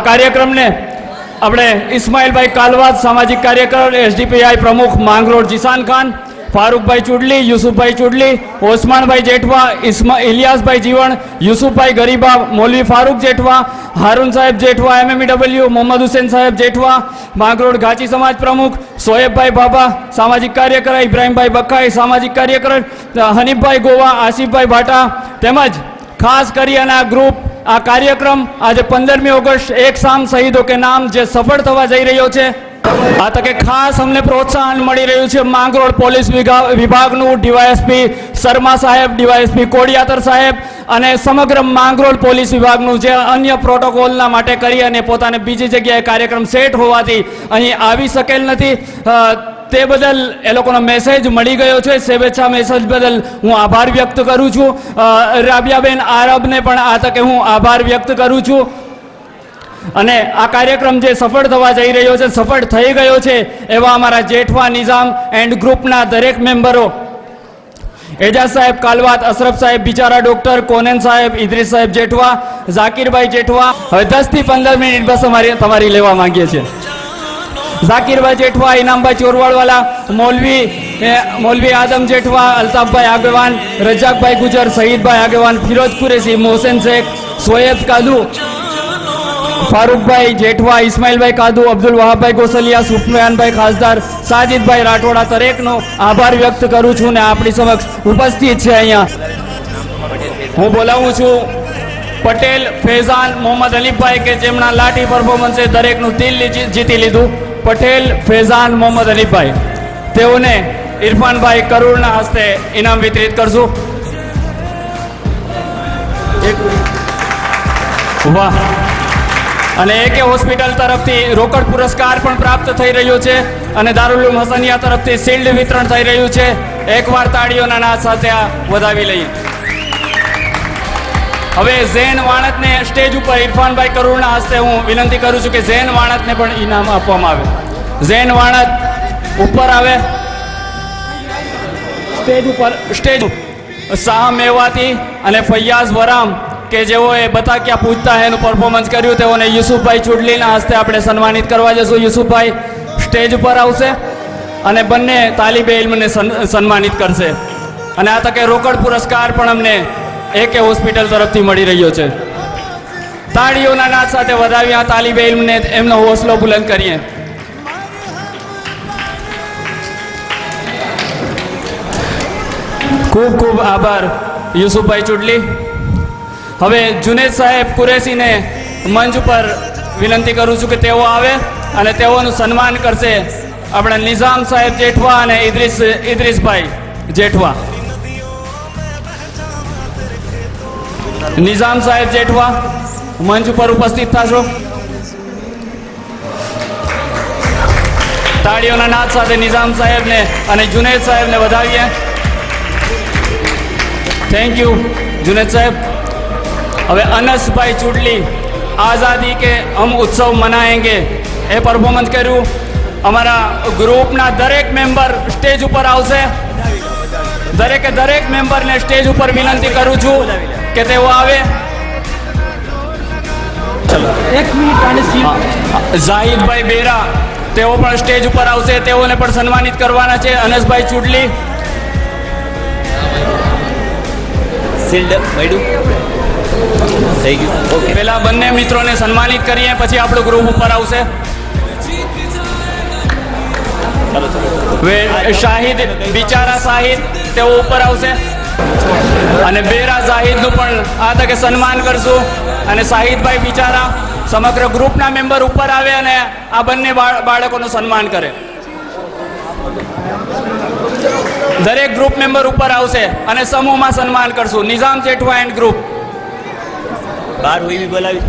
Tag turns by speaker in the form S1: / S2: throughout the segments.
S1: કાર્યક્રમને આપણે ઇસ્માઇલભાઈ કાલવાદ સામાજિક કાર્યકર, એસડીપીઆઈ પ્રમુખ માંગરોળ જીસાન ખાન, ફારૂકભાઈ ચુડલી, યુસુફભાઈ ચુડલી, ઓસમાનભાઈ જેઠવા, ઇસ્મા, ઇલિયાસભાઈ જીવણ, યુસુફભાઈ ગરીબા, મૌલવી ફારૂક જેઠવા, હારૂન સાહેબ જેઠવા, એમએમઈડબલ્યુ, મોહમ્મદ હુસેન સાહેબ જેઠવા, માંગરોળ ઘાચી સમાજ પ્રમુખ સોએબભાઈ બાબા, સામાજિક કાર્યકર, ઇબ્રાહીમભાઈ બખાઈ સામાજિક કાર્યકર, હનીફભાઈ ગોવા, આસિફભાઈ ભાટા તેમજ ખાસ કરી અને આ ગ્રુપ આ કાર્યક્રમ આજે પંદરમી ઓગસ્ટ એક સામ શહીદો કે નામ જે સફળ થવા જઈ રહ્યો છે. આ તકે ખાસ અમને પ્રોત્સાહન મળી રહ્યું છે માંગરોળ પોલીસ વિભાગનું ડીવાયએસપી શર્મા સાહેબ, ડીવાયએસપી કોડિયાતર સાહેબ અને સમગ્ર માંગરોળ પોલીસ વિભાગનું જે અન્ય પ્રોટોકોલના માટે કરી અને પોતાને બીજી જગ્યાએ કાર્યક્રમ સેટ હોવાથી અહીં આવી શકેલ નથી. તે બદલ એ લોકોનો મેસેજ મળી ગયો છે. શુભેચ્છા મેસેજ બદલ હું આભાર વ્યક્ત કરું છું. રાબિયાબેન આરબને પણ આ તકે હું આભાર વ્યક્ત કરું છું. અને આ કાર્યક્રમ જે સફળ થવા જઈ રહ્યો છે, સફળ થઈ ગયો છે, એવા અમારા જેઠવા નિઝામ એન્ડ ગ્રુપના દરેક મેમ્બરો એજાજ સાહેબ કાલવાત, અશરફ સાહેબ બિચારા ડોક્ટર, કોનેન સાહેબ, ઇદ્રીસ સાહેબ જેઠવા, ઝાકીરભાઈ જેઠવા. હવે દસથી પંદર મિનિટ બસ અમારી તમારી લેવા માંગીએ છીએ. ઝાકીરભાઈ જેઠવા, ઇનામભાઈ ચોરવાડવાલા, મૌલવી મૌલવી આદમ જેઠવા, અલ્તાફભાઈ આગેવાન રજાકભાઈ ગુજર, શહીદભાઈ આગેવાન ફિરોજ કુરેશી મોહસેન શેખ, સોએબ કાદુ ફારૂકભાઈ જેઠવા, ઇસ્માઇલભાઈ કાદુ, અબ્દુલ વહાબભાઈ ગોસલિયા, સુફિયાનભાઈ ખાસદાર, સાજિદભાઈ રાઠોડા દરેકનો આભાર વ્યક્ત કરું છું ને આપણી સમક્ષ ઉપસ્થિત છે અહીંયા. હું બોલાવું છું પટેલ, ફેઝાન, મોહમ્મદ અલીફભાઈ કે જેમના લાઠી પરફોર્મન્સે દરેકનું દિલ જીતી લીધું. પટેલ, ફેઝાન, મોહમ્મદ અલીફભાઈ. તેઓને ઇરફાનભાઈ કરુણના હસ્તે ઇનામ વિતરિત કરશું. વાહ. અને એકે હોસ્પિટલ તરફથી રોકડ પુરસ્કાર પણ પ્રાપ્ત થઈ રહ્યો છે અને દારૂલુમ હસનિયા તરફથી શિલ્ડ વિતરણ થઈ રહ્યું છે. એકવાર તાળીઓના નાદ સાથે આ વધાવી લઈએ. હવે ઝેન વાણતને સ્ટેજ ઉપર ઇરફાનભાઈ કરુણના હસ્તે હું વિનંતી કરું છું કે ઝેન વાણતને પણ ઇનામ આપવામાં આવે. ઝેન વાણત ઉપર આવે. સ્ટેજ ઉપર, સ્ટેજ. શાહ મેવાતી અને ફૈયાઝ વરામ કે જેઓએ બતા ક્યાં પૂછતા એનું પરફોર્મન્સ કર્યું, તેઓને યુસુફભાઈ ચૂડલીના હસ્તે આપણે સન્માનિત કરવા જશું યુસુફભાઈ સ્ટેજ ઉપર આવશે અને બંને તાલિબે ઇલ્મને સન્માનિત કરશે. અને આ તકે રોકડ પુરસ્કાર પણ અમને એકે હોસ્પિટલ તરફથી મળી રહ્યો છે. તાળીઓના નાદ સાથે વધાવી આ તાલિબે ઇલ્મને, એમનો હોસલો બુલંદ કરીએ. ખૂબ ખૂબ આભાર યુસુફભાઈ ચુડલી. હવે જુનેદ સાહેબ કુરેશીને મંચ ઉપર વિનંતી કરું છું કે તેઓ આવે અને તેઓનું સન્માન કરશે આપણે નિઝામ સાહેબ જેઠવા અને ઇદ્રીસ, ઇદ્રીસભાઈ જેઠવા. નિઝામ સાહેબ જેઠવા, મંચ ઉપર ઉપસ્થિત થશો. તાળીઓના નાદ સાથે નિઝામ સાહેબને અને જુનેદ સાહેબને વધાવીએ. થેન્ક યુ જુનેદ સાહેબ. હવે અનસભાઈ ચૂંટલી આઝાદી કે હમ ઉત્સવ મનાએંગે એ પરફોર્મન્સ કર્યું. અમારા ગ્રુપના દરેક મેમ્બર સ્ટેજ ઉપર આવશે. દરેકે દરેક મેમ્બરને સ્ટેજ ઉપર વિનંતી કરું છું કે તેઓ આવે.
S2: એક મિનિટ
S1: ઝાહિદભાઈ બેરા તેઓ પણ સ્ટેજ ઉપર આવશે. તેઓને પણ સન્માનિત કરવાના છે અનસભાઈ
S3: ચૂંટલી થઈ ગયું ઓકે
S1: પહેલા બંને મિત્રોને સન્માનિત કરીએ, પછી આપણું ગ્રુપ ઉપર આવશે. શાહિદ, બિચારા શાહિદ, તેઓ ઉપર આવશે. અને બેરા શાહિદનું પણ આ તકે સન્માન કરશું. અને શાહિદભાઈ બિચારા સમગ્ર ગ્રુપના મેમ્બર ઉપર આવે અને આ બંને બાળકોનું સન્માન કરે. દરેક ગ્રુપ મેમ્બર ઉપર આવશે અને સમૂહમાં સન્માન કરશું. નિઝામ જેઠવા એન્ડ ગ્રુપ
S3: બાર હું એવી બોલાવીશ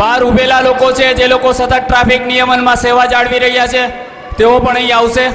S1: બહાર ઉભેલા લોકો છે, જે લોકો સતત ટ્રાફિક નિયમનમાં સેવા જાળવી રહ્યા છે, તેઓ પણ અહીં આવશે.